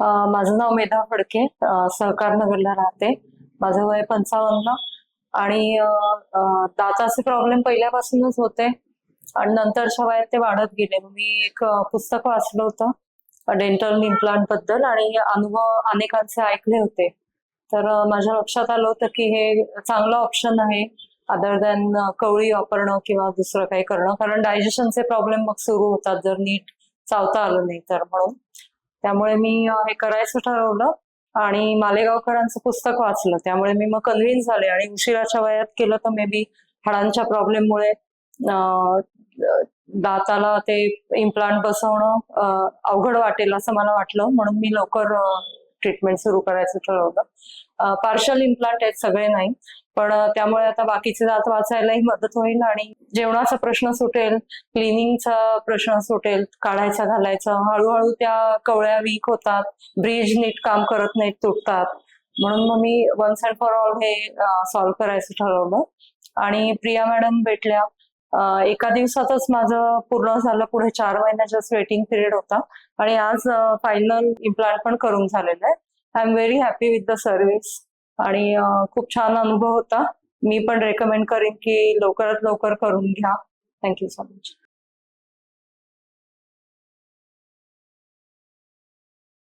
माझं नाव मेधा फडके सहकार नगरला राहते. माझं वय पंचावन्न आणि दाताचे प्रॉब्लेम पहिल्यापासूनच होते आणि नंतरच्या वयात ते वाढत गेले. मी एक पुस्तक वाचलं होतं डेंटल इम्प्लांटबद्दल आणि अनुभव अनेकांचे ऐकले होते. तर माझ्या लक्षात आलं होतं की हे चांगलं ऑप्शन आहे अदर दॅन कवळी वापरणं किंवा दुसरं काही करणं. कारण डायजेशनचे प्रॉब्लेम मग सुरू होतात जर नीट चावता आलं नाही तर. म्हणून त्यामुळे मी हे करायचं ठरवलं आणि मालेगावकरांचं पुस्तक वाचलं. त्यामुळे मी मग कन्व्हिन्स झाले आणि उशिराच्या वयात केलं तर मे बी हाडांच्या प्रॉब्लेममुळे दाताला ते इम्प्लांट बसवणं अवघड वाटेल असं मला वाटलं. म्हणून मी लवकर ट्रीटमेंट सुरू करायचं ठरवलं. पार्शल इम्प्लांट आहेत सगळे नाही. पण त्यामुळे आता बाकीचे दात वाचायलाही मदत होईल आणि जेवणाचा प्रश्न सुटेल क्लिनिंगचा प्रश्न सुटेल काढायचा घालायचा. हळूहळू त्या कवळ्या वीक होतात ब्रिज नीट काम करत नाहीत तुटतात. म्हणून मग मी वन्स अँड फॉर ऑल हे सॉल्व्ह करायचं ठरवलं. आणि प्रिया मॅडम भेटल्या. एका दिवसातच माझं पूर्ण झालं. पुढे चार महिन्याचा वेटिंग पिरियड होता. आणि आज फायनल इम्प्लांट पण करून झालेलं आहे. I am very happy with the service आणि खूप छान अनुभव होता. मी पण रेकमेंड करेन की लवकरात लवकर करून घ्या. Thank you so much